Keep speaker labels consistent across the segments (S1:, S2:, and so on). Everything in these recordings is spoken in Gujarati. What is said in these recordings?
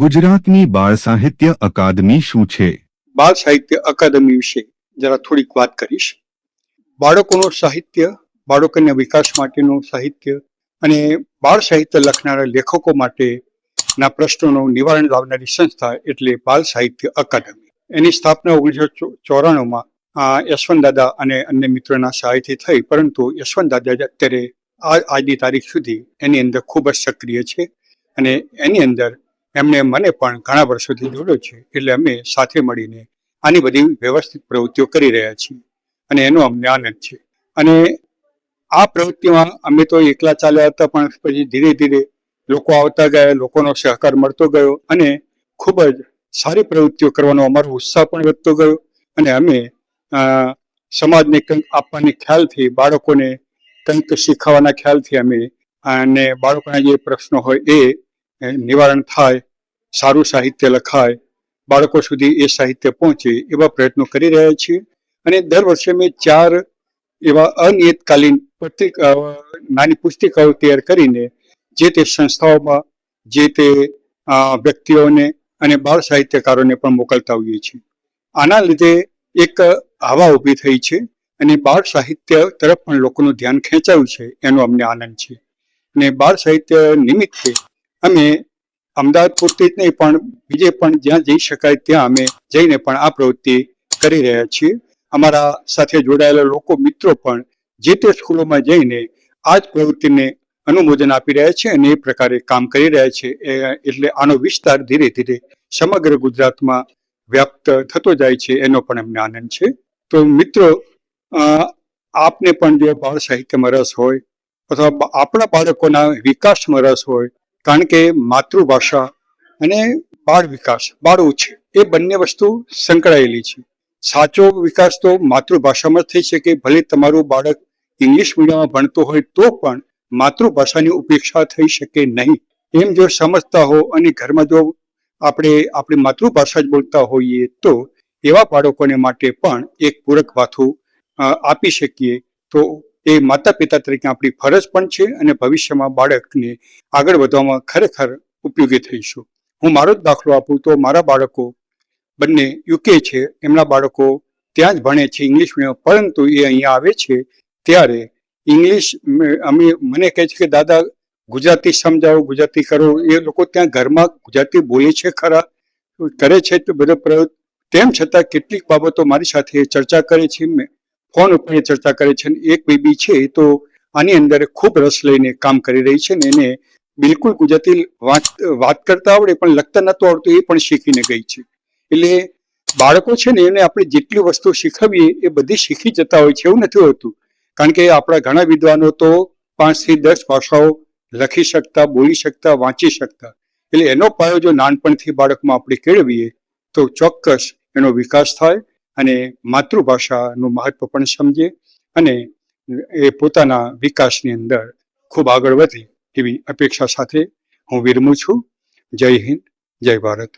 S1: ગુજરાતની બાળ સાહિત્ય અકાદમી શું છે?
S2: બાળ સાહિત્ય અકાદમી વિશે જરા થોડીક વાત કરીશ. બાળકોનું સાહિત્ય, બાળકોના વિકાસ માટેનું સાહિત્ય અને બાળ સાહિત્ય લખનારા લેખકો માટેના પ્રશ્નોનું નિવારણ લાવનારી સંસ્થા એટલે બાળ સાહિત્ય અકાદમી. એની સ્થાપના ઓગણીસો ચોરાણુંમાં યશવંત દાદા અને અન્ય મિત્રોના સહાયથી થઈ, પરંતુ યશવંત દાદા અત્યારે આ, આજની તારીખ સુધી એની અંદર ખૂબ જ સક્રિય છે અને એની અંદર એમણે મને પણ ઘણા વર્ષોથી જોડ્યો છે. એટલે અમે સાથે મળીને આની બધી વ્યવસ્થિત પ્રવૃત્તિઓ કરી રહ્યા છીએ. અને એનો અમને આનંદ છે. અને આ પ્રવૃત્તિમાં અમે તો એકલા ચાલ્યા હતા, પણ પછી ધીરે ધીરે લોકો આવતા ગયા, લોકોનો સહકાર મળતો ગયો અને ખૂબ જ સારી પ્રવૃત્તિઓ કરવાનો અમારો ઉત્સાહ પણ વધતો ગયો. અને અમે સમાજને કંઈક આપવાની ખ્યાલથી, બાળકોને કંઈક શીખવવાના ખ્યાલથી અમે, અને બાળકોના જે પ્રશ્નો હોય એ એ નિવારણ થાય, સારું સાહિત્ય લખાય, બાળકો સુધી એ સાહિત્ય પહોંચે એવા પ્રયત્નો કરી રહ્યા છીએ. અને દર વર્ષે મેં ચાર એવા અનિયતકાલીન પત્રિકાઓ નાની પુસ્તિકાઓ તૈયાર કરીને જે તે સંસ્થાઓમાં જે તે વ્યક્તિઓને અને બાળ સાહિત્યકારોને પણ મોકલતા હોઈએ છીએ. આના લીધે એક હવા ઊભી થઈ છે અને બાળ સાહિત્ય તરફ પણ લોકોનું ધ્યાન ખેંચાયું છે, એનો અમને આનંદ છે. અને બાળ સાહિત્ય નિમિત્તે અમે અમદાવાદ પૂરતી જ નહીં, પણ બીજે પણ જ્યાં જઈ શકાય ત્યાં અમે જઈને પણ આ પ્રવૃત્તિ કરી રહ્યા છીએ. અમારા સાથે જોડાયેલા લોકો, મિત્રો પણ જે તે સ્કૂલોમાં જઈને આ જ પ્રવૃત્તિને અનુમોદન આપી રહ્યા છે અને એ પ્રકારે કામ કરી રહ્યા છે. એટલે આનો વિસ્તાર ધીરે ધીરે સમગ્ર ગુજરાતમાં વ્યાપ્ત થતો જાય છે, એનો પણ અમને આનંદ છે. તો મિત્રો આપને પણ જો બાળ સાહિત્યમાં રસ હોય, અથવા આપણા બાળકોના વિકાસમાં રસ હોય કારણ કે માતૃભાષા અને બાળ વિકાસ, બાળ ઉછેર, એ બંને વસ્તુ સંકળાયેલી છે. સાચો વિકાસ તો માતૃભાષામાં થઈ શકે, ભલે તમારું બાળક ઇંગ્લિશ મીડિયમમાં ભણતો હોય તો પણ માતૃભાષાની ઉપેક્ષા થઈ શકે નહીં. એમ જો સમજતા હો અને ઘરમાં જો આપણે આપણી માતૃભાષા જ બોલતા હોઈએ તો એવા બાળકોને માટે પણ એક પૂરક વાથું આપી શકીએ તો એ માતા પિતા તરીકે આપણી ફરજ પણ છે અને ભવિષ્યમાં બાળકને આગળ વધવામાં ખરેખર ઉપયોગી થઈશું. હું મારો જ દાખલો આપું તો મારા બાળકો બંને યુકે છે, એમના બાળકો ત્યાં જ ભણે છે ઇંગ્લિશ મીડિયમ પરંતુ એ અહીંયા આવે છે ત્યારે ઇંગ્લિશ અમે, મને કહે છે કે દાદા ગુજરાતી સમજાવો, ગુજરાતી કરો. એ લોકો ત્યાં ઘરમાં ગુજરાતી બોલે છે ખરા, કરે છે તો બધો પ્રયોગ. તેમ છતાં કેટલીક બાબતો મારી સાથે ચર્ચા કરે છે. ફોન ઉપર ચર્ચા કરે છે એક બેબી છે તો આની અંદર ખૂબ રસ લઈને કામ કરી રહી છે ને એને બિલકુલ ગુજરાતી વાત કરતા આવડે પણ લખતા નતું આવડતું, એ પણ શીખીને ગઈ છે. એટલે બાળકો છે ને, એને આપણે જેટલી વસ્તુ શીખવીએ, એ બધી શીખી જતા હોય છે, એવું નથી હોતું. કારણ કે આપણા ઘણા વિદ્વાનો તો પાંચથી દસ ભાષાઓ લખી શકતા, બોલી શકતા, વાંચી શકતા. એટલે એનો પાયો જો નાનપણથી બાળકમાં આપણે કેળવીએ, તો ચોક્કસ એનો વિકાસ થાય અને માતૃભાષાનું મહત્વ પણ સમજે અને એ પોતાના વિકાસની અંદર ખૂબ આગળ વધે એવી અપેક્ષા સાથે હું વિરમું છું. જય હિન્દ, જય ભારત.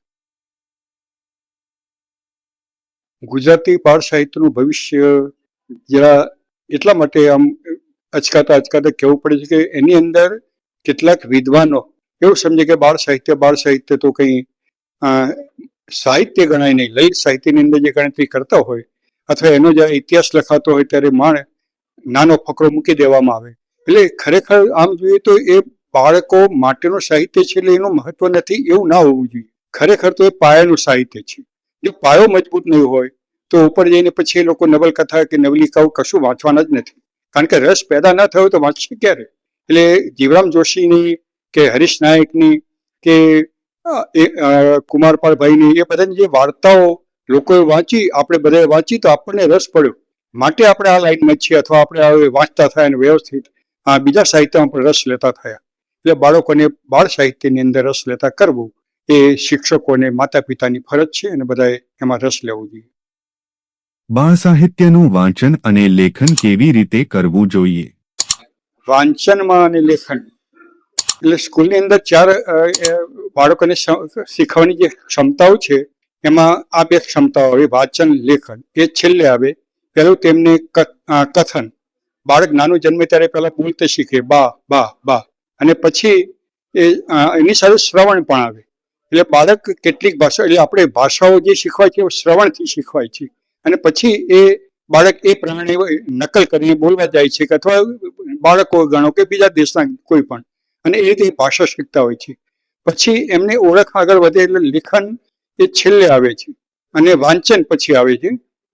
S2: ગુજરાતી બાળ સાહિત્યનું ભવિષ્ય જરા એટલા માટે આમ અચકાતા અચકાતા કહેવું પડે છે કે એની અંદર કેટલાક વિદ્વાનો એવું સમજે કે બાળ સાહિત્ય બાળ સાહિત્ય તો કંઈ સાહિત્ય ગણાય નહીં. લલિત સાહિત્યની અંદર જે ગણતરી કરતા હોય અથવા એનો જ્યારે ઇતિહાસ લખાતો હોય ત્યારે માણ નાનો ફકરો મૂકી દેવામાં આવે. એટલે ખરેખર આમ જોઈએ તો એ બાળકો માટેનું સાહિત્ય છે એટલે એનું મહત્વ નથી, એવું ના હોવું જોઈએ. ખરેખર તો એ પાયાનું સાહિત્ય છે. જો પાયો મજબૂત નહીં હોય તો ઉપર જઈને પછી એ લોકો નવલકથા કે નવલિકાઓ કશું વાંચવાના જ નથી. કારણ કે રસ પેદા ના થયો તો વાંચશે ક્યારે? એટલે જીવરામ જોશીની કે હરીશ નાયકની કે એ કુમારપાળભાઈની એ બધાની જે વાર્તાઓ લોકોએ વાંચી આપણે બધાએ વાંચી તો આપણને રસ પડ્યો. માટે આપણે આ લાઈનમાં છીએ અથવા આપણે વાંચતા થયા અને વ્યવસ્થિત આ બીજા સાહિત્યમાં પણ રસ લેતા થયા. એટલે બાળકોને બાળ સાહિત્યની અંદર રસ લેતા કરવું એ શિક્ષકોને માતા પિતાની ફરજ છે અને બધાએ એમાં રસ લેવો જોઈએ.
S1: બાળ સાહિત્યનું વાંચન અને લેખન કેવી રીતે કરવું જોઈએ?
S2: વાંચનમાં અને લેખન. એટલે સ્કૂલની અંદર ચાર બાળકોને શીખવાની જે ક્ષમતાઓ છે, એમાં આ બે ક્ષમતાઓ આવે, વાંચન, લેખન. એ છેલ્લે આવે. પહેલું તેમને કથન. બાળક નાનું જન્મે ત્યારે પહેલાં બોલતે શીખે. બા બા બા. અને પછી એ એની સાથે શ્રવણ પણ આવે. એટલે બાળક કેટલીક ભાષા, એટલે આપણે ભાષાઓ જે શીખવાય છે, એ શ્રવણથી શીખવાય છે. અને પછી એ બાળક એ પ્રમાણે નકલ કરીને બોલવા જાય છે કે અથવા બાળકો ગણો કે બીજા દેશના કોઈ પણ. અને એ રીતે ભાષા શીખતા હોય છે. પછી એમની ઓળખ આગળ વધે એટલે લેખન એ છેલ્લે આવે છે અને વાંચન પછી આવે છે.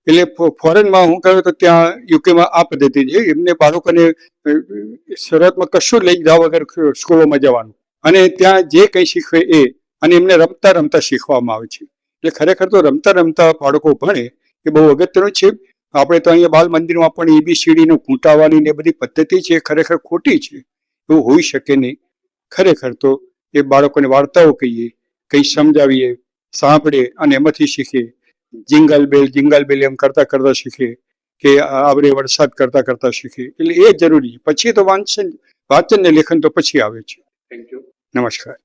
S2: એટલે ફોરેનમાં હું કહ્યું તો ત્યાં યુકેમાં આ પદ્ધતિ છે. એમને બાળકોને શરૂઆતમાં કશું લઈ જવા વગર સ્કૂલોમાં જવાનું. અને ત્યાં જે કંઈ શીખવે એ, અને એમને રમતા રમતા શીખવામાં આવે છે. એટલે ખરેખર તો રમતા રમતા બાળકો ભણે એ બહુ અગત્યનું છે. આપણે તો અહીંયા બાલ મંદિરમાં પણ એબીસીડીનું ઘૂંટાવાની ને બધી પદ્ધતિ છે, ખરેખર ખોટી છે. એવું હોઈ શકે નહીં. ખરેખર તો એ બાળકોને વાર્તાઓ કહીએ કંઈ સમજાવીએ સાંભળે અને એમાંથી શીખે જિંગલ બેલ જિંગલ બેલ એમ કરતા કરતા શીખે કે આવરે વરસાદ કરતા કરતા શીખે એટલે એ જરૂરી છે. પછી તો વાંચન વાંચન ને લેખન તો પછી આવે છે. નમસ્કાર.